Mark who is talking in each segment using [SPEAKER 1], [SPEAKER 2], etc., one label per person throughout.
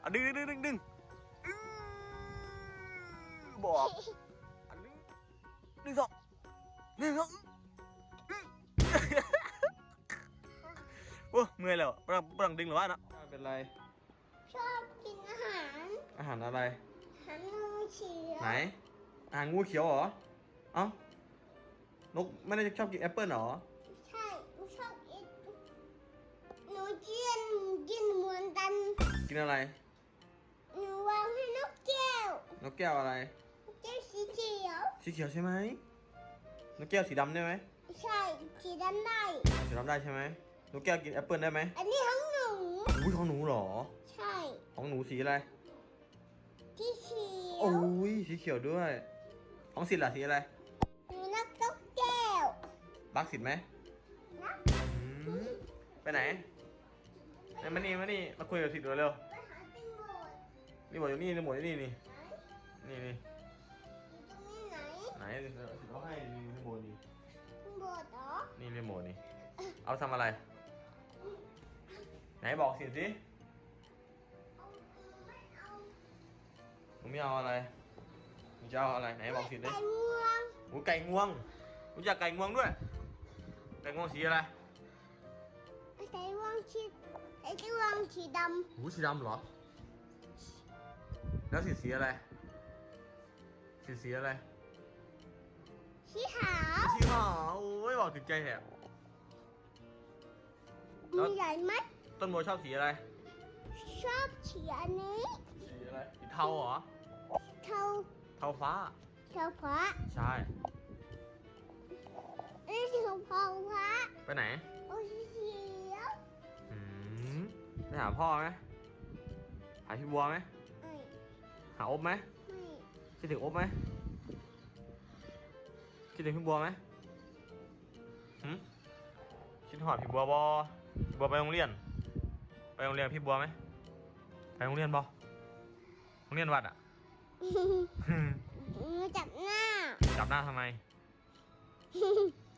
[SPEAKER 1] เอาดึงดึงดึงดึงดึงอื้อบอกอันหนึงหนึ่งสองหนึ่งสองอื้อโอ้เมื่อยแล้วปรังปรังดึงหรือว่านะเป็นไร
[SPEAKER 2] ชอบกินอาหาร
[SPEAKER 1] อาหารอะไร
[SPEAKER 2] อาหารงูเขียว
[SPEAKER 1] ไหน อาหารงูเขียวเหรอ เอ้านกไม่ได้ชอบกินแอปเปิ้ลเหรอ
[SPEAKER 2] กินอะ
[SPEAKER 1] ไร
[SPEAKER 2] หนูวางให้นกแก้วน
[SPEAKER 1] กแก้วอะไร
[SPEAKER 2] นกแก้วสีเขียว
[SPEAKER 1] สีเขียวใช่ไหมนกแก้วสีดำได้ไหม
[SPEAKER 2] ใช่สีดำได้
[SPEAKER 1] สีดำได้ใช่ไหมนกแก้วกินแอปเปิ้ลได้ไหม
[SPEAKER 2] อันนี้ของหนู
[SPEAKER 1] อุ้ยของหนูเหรอ
[SPEAKER 2] ใช่
[SPEAKER 1] ของหนูสีอะไร
[SPEAKER 2] ที่เขีย
[SPEAKER 1] โอ้
[SPEAKER 2] วย
[SPEAKER 1] สีเขียวด้วย ของสิทธิ์ล่ะสีอะไร
[SPEAKER 2] หนูรักนกแก้ว
[SPEAKER 1] บักสิทธิ์ไหม
[SPEAKER 2] นะ
[SPEAKER 1] อืมไปไหน ไหนมานี่มานี่มาคุยกับสิทธิ์หน่อยเร็ว
[SPEAKER 2] ไปหาติงโบด
[SPEAKER 1] นี่หมดอยู่นี่นี่หมดอยู่นี่นี่
[SPEAKER 2] ไหน
[SPEAKER 1] นี่นี่
[SPEAKER 2] อยู่ตรงนี้ไหน
[SPEAKER 1] ไหนสิทธิ์เขาให้นี่รีโมทนี่
[SPEAKER 2] ติงโบดเหรอ
[SPEAKER 1] นี่รีโมทนี่เอาทำอะไร ไหนบอกสิทธิ์สิ
[SPEAKER 2] เอาไม่เอา
[SPEAKER 1] หนูไม่เอาอะไรหนูจะเอาอะไรไหนบอกสิทธิ์ดิ
[SPEAKER 2] ไก่งวง
[SPEAKER 1] หมูไก่งวงรู้จักไก่งวงด้วย ไก่งวงสีอะไร
[SPEAKER 2] ไก่งวงสี ไก่งวงสีด
[SPEAKER 1] หูสีดำเหรอ แล้วสีสีอะไร สีสีอะไรำ
[SPEAKER 2] สีขาว
[SPEAKER 1] สีขาวโอ้ยบอกถึงใจแหบ แล้
[SPEAKER 2] มี
[SPEAKER 1] ว
[SPEAKER 2] ใหญ่ไหม
[SPEAKER 1] ต้นโมชอบสีอะไร
[SPEAKER 2] ชอบสีอันนี้
[SPEAKER 1] สีอะไร สีเทาเหรอ
[SPEAKER 2] เทา
[SPEAKER 1] เทาฟ้า
[SPEAKER 2] เทาฟ้า
[SPEAKER 1] ใช่
[SPEAKER 2] เอ้ยเทาฟ้าฟ้า
[SPEAKER 1] ไปไหน
[SPEAKER 2] โอ้สีเขียว
[SPEAKER 1] อืมไป หาพ่อไหมหาพี่บัวไหม
[SPEAKER 2] ไม่
[SPEAKER 1] หาอบไหม
[SPEAKER 2] ไม่
[SPEAKER 1] คิดถึงอบไหมคิดถึงพี่บัวไหมหืมคิดหอดพี่บัวบอพี่บัวไปโรงเรียน ไปโรงเรียนพี่บัวไหมไปโรงเรียนบอโรงเรียนวัดอะ
[SPEAKER 2] มาจับหน้า
[SPEAKER 1] จับหน้าทำไม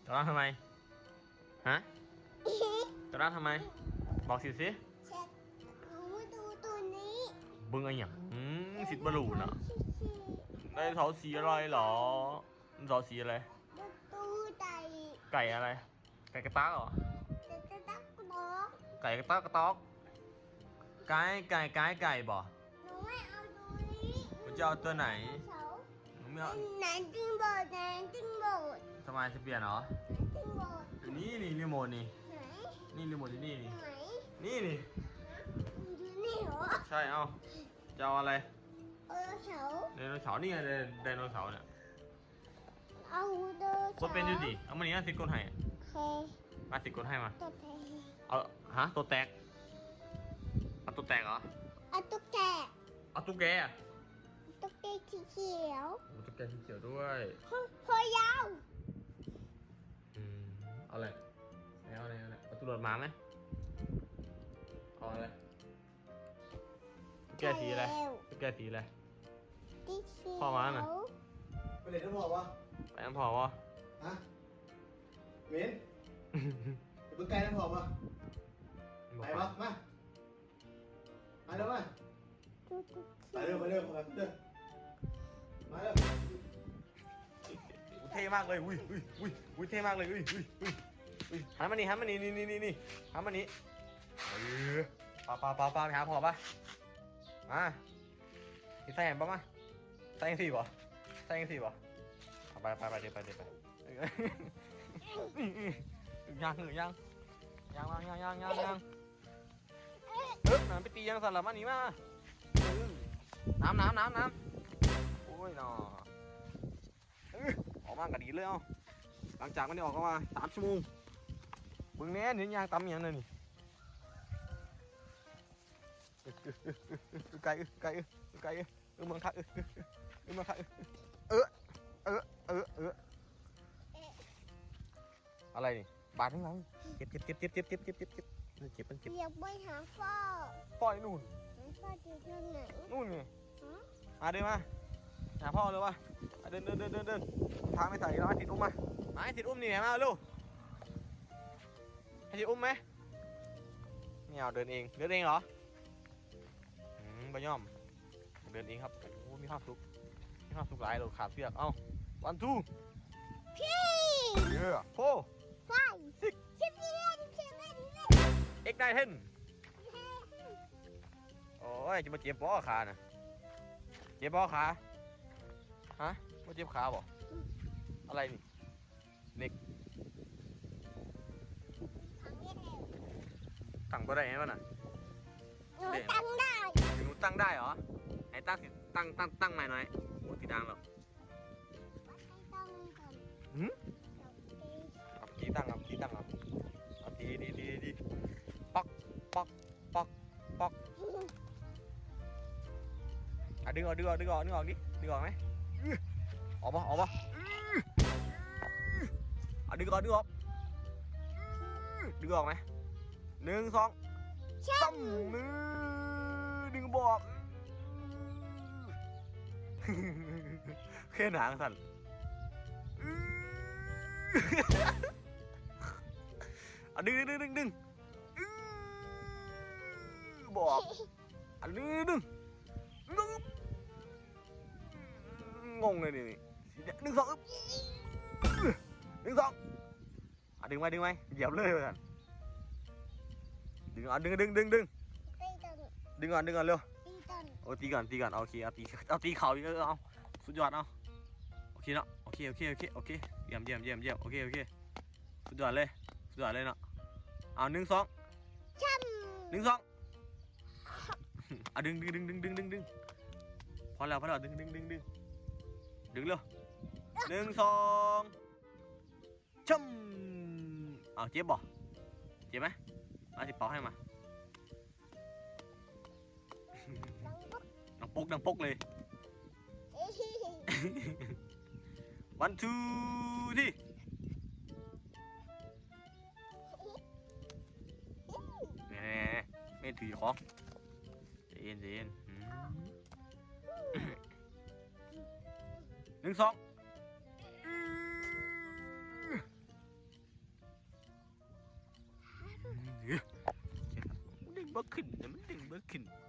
[SPEAKER 1] จับหน้าทำไม ฮะ จับหน้าทำไม บอกสิสิ บึงอะไรอย่างอืมสิทธิ์บรรลุน่ะ
[SPEAKER 2] สีเขียว
[SPEAKER 1] ได้เสาสีอะไรเหรอเสาสีอะไร
[SPEAKER 2] ดูตู้ไก่
[SPEAKER 1] ไก่อะไร ไก่กระตักเหรอ
[SPEAKER 2] จะจะตักน้อง
[SPEAKER 1] ไก่กระตักกระตอก ไก่ไก่ไก่ไก่บ่
[SPEAKER 2] หนูไม่เอาตัวนี้
[SPEAKER 1] มันจะเอาตัวไหน
[SPEAKER 2] เสา
[SPEAKER 1] หนูไม่เอา
[SPEAKER 2] ไหนจึงโบดไหนจึงโบด
[SPEAKER 1] ทำไมจะเปลี่ยนเหรอ
[SPEAKER 2] ไหนจึงโบด
[SPEAKER 1] นี่นี่รีโมทนี่
[SPEAKER 2] ไหน
[SPEAKER 1] นี่รีโมทที่นี่นี่
[SPEAKER 2] ไหน
[SPEAKER 1] นี่นี่
[SPEAKER 2] อยู่นี่ เหรอ
[SPEAKER 1] ใช่เอาจะเอาอะไร
[SPEAKER 2] เออเสา
[SPEAKER 1] ไดโนเสาร์นี่ไงไดไดโนเสาร์เนี่ย
[SPEAKER 2] เอาเดิน
[SPEAKER 1] กดเป็นอยู่ดิเอามานี่นะสิกดให้
[SPEAKER 2] เค
[SPEAKER 1] มาสิกดให้มา
[SPEAKER 2] ตัวแต
[SPEAKER 1] เอาฮะตัวแตกเอาตัวแตกเหรอ
[SPEAKER 2] เอาตุ๊กแก
[SPEAKER 1] เอาตุ๊กแกอะ
[SPEAKER 2] ตุ๊กแกสีเขียว
[SPEAKER 1] โอ้ตุ๊กแกสีเขียวด้วย
[SPEAKER 2] คอยาว
[SPEAKER 1] อืมเอาอะไรไม่เอาอะไรเอาอะไรเอาตำรวจมาไหมเอาอะไรตุ๊ก แกสีอะไรตุ๊กแกสีอะไร
[SPEAKER 2] สีเขียว
[SPEAKER 1] พ่อมาน่ะ
[SPEAKER 3] ไปเล่นน้ำพอวะ
[SPEAKER 1] ไปน้ำพอวะ
[SPEAKER 3] ฮะเม้นจะไปไกลน้ำพอวะไปวะมามาเร็วมา
[SPEAKER 2] ตุ๊กตุ๊ก
[SPEAKER 3] ไปเร็วไปเร็วมาเร็วมาเร็ว
[SPEAKER 1] เท่มากเลย อุ้ยอุ้ยอุ้ยอุ้ยเท่มากเลย อุ้ยอุ้ยอุ้ยอุ้ยหันมานี่หันมานี่นี่นี่นี่นี่หันมานี่เออปาปาปาปาไปหาพ่อปะ มาใส่แหนปะมาใส่ยังสี่ปะใส่ยังสี่ปะไปไปไปเดี๋ยวไปเดี๋ยวไปยังหรือยังยังยังยังยังยังเออมันไปตียังสั่นละมาหนีมาน้ำน้ำน้ำน้ำโอ้ยหนอออกมาก็ดีเลยเอ้าหลังจากมันได้ออกมาสามชั่วโมงเบิ่งแน่เนื้อย่างตำอย่างนั่นนี่ ไก่ไก่ไก่เออเมืองคักเออเอเมืองคักเออเออเออเอออะไรนี่บาดข้างหลังเจ็บเจ็บเจ็บเจ็บเจ็บเจ็บเจ็บเจ็บเจ็บเจ็บมันเจ็บ
[SPEAKER 2] อยากไปหาพ่อ
[SPEAKER 1] ปล่อยนู่น
[SPEAKER 2] พ่ออยู่ตรงไหน
[SPEAKER 1] นู่นไง
[SPEAKER 2] ฮะ
[SPEAKER 1] มาเดินมาหาพ่อเลยวะเดินเดินเดินเดินเดินทางไม่ใส่แล้วให้ติดอุ้มมามาให้ติดอุ้มนี่ไงมาลูกให้ติดอุ้มไหมไม่เอาเดินเองเดินเองเหรอ อืมไปย่อม เดินเองครับ โอ้โหมีความสุขมีความสุขหลายเราขาดเสือก เอ้าวันทู
[SPEAKER 2] พี่
[SPEAKER 1] เยอะโฟ
[SPEAKER 2] ไฟสิบเอ็ดสิบเอ็ด
[SPEAKER 1] เอ็กไนเทนโอ้ยจะมาเจ็บป้อขาน่ะเจ็บป้อขา ฮะมาเจ็บขาบ่อะไรนี่ตั้งบ่ได้ไหมวะน่ะ
[SPEAKER 2] หนูตั้งได้
[SPEAKER 1] หนู ตั้งได้เหรอไอ้ตั้งสิตั้งตั้งตั้งใหม่หน่อยโอ้ติดดังแล้ว
[SPEAKER 2] ตั้งก่อน
[SPEAKER 1] หืมเอากีตั้งเอากีตั้งเอาเอาทีดีดีดีป๊อกป๊อกป๊อกป๊อกอะดึงออกดึงออกดึงออกดึงออกดิดึงออกไหมอื้อออกปะออกปะอื้ออะดึงออกดึงออกอื้อดึงออกไหมหนึ่งสอง
[SPEAKER 2] ช่า
[SPEAKER 1] ตั้มมือ ดึงบอกแค่หนังสั่นอื้ออะดึงดึงดึงดึงอื้อบอกอะดึงดึงดึงงงเลยนี่ดึงสองอึ๊บดึงสองอะดึงไว้ดึงไว้เหยียบเลยสั่นดึงอะดึงดึงดึงดึง
[SPEAKER 2] ตีตัน
[SPEAKER 1] ดึงก่อนดึงก่อนเร็ว
[SPEAKER 2] ตีตัน
[SPEAKER 1] โอ้ตีก่อนตีก่อนเอาโอเคเอาตีเอาตีเข่าอีกเออเอาสุดยอดเอาโอเคเนาะโอเคโอเคโอเคโอเคเยี่ยมเยี่ยมเยี่ยมเยี่ยมโอเคโอเคสุดยอดเลยสุดยอดเลยเนาะเอาหนึ่งสอง
[SPEAKER 2] ช่ำ
[SPEAKER 1] หนึ่งสองอะดึงดึงดึงดึงดึงดึงดึงพอแล้วพอแล้วดึงดึงดึงดึงดึงเร็วหนึ่งสองช่ำเอาเจ็บบ่เจ็บไหมเอาสิเป่าให้มา
[SPEAKER 2] ปุ๊บ
[SPEAKER 1] ดังปกดังปกเลย
[SPEAKER 2] เอ้ย
[SPEAKER 1] วันทูที่แหมไม่ถือของใจเย็นใจเย็นอืมหนึ่งสองดึงบ่ขึ้นนะมันดึงบ่ขึ้นมัน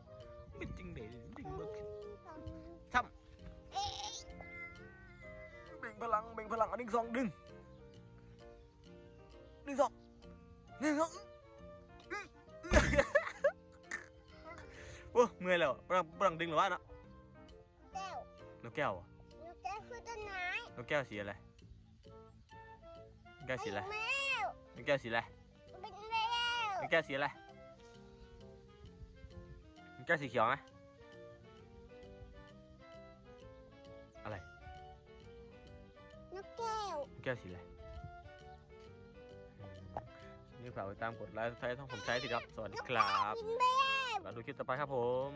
[SPEAKER 1] งพลังเบ่งพลังอันหนึ่งสองดึงหนึ่งสองหนึ่งสองอื้ออื้อโอ้เมื่อยแล้วปรังปรังดึงหรือว่าเนาะ
[SPEAKER 2] แก้วน
[SPEAKER 1] กแก้วเหรอะ
[SPEAKER 2] หนูแก้วคือต้นไม้
[SPEAKER 1] นกแก้วสีอะไรนกแก้วสีอะไร
[SPEAKER 2] แมวน
[SPEAKER 1] กแก้วสีอะไร
[SPEAKER 2] เป็นแมวน
[SPEAKER 1] กแก้วสีอะไรนกแก้วสีเขียวไหมอะไร
[SPEAKER 2] นกแก้วน
[SPEAKER 1] กแก้วสีอะไรอืมนี่ฝากติดตามกดไลค์ใช้ท่องผมใช้ทีครับ สวัสดีครับ
[SPEAKER 2] กินแมว
[SPEAKER 1] แล้วดูคลิปต่อไปครับผม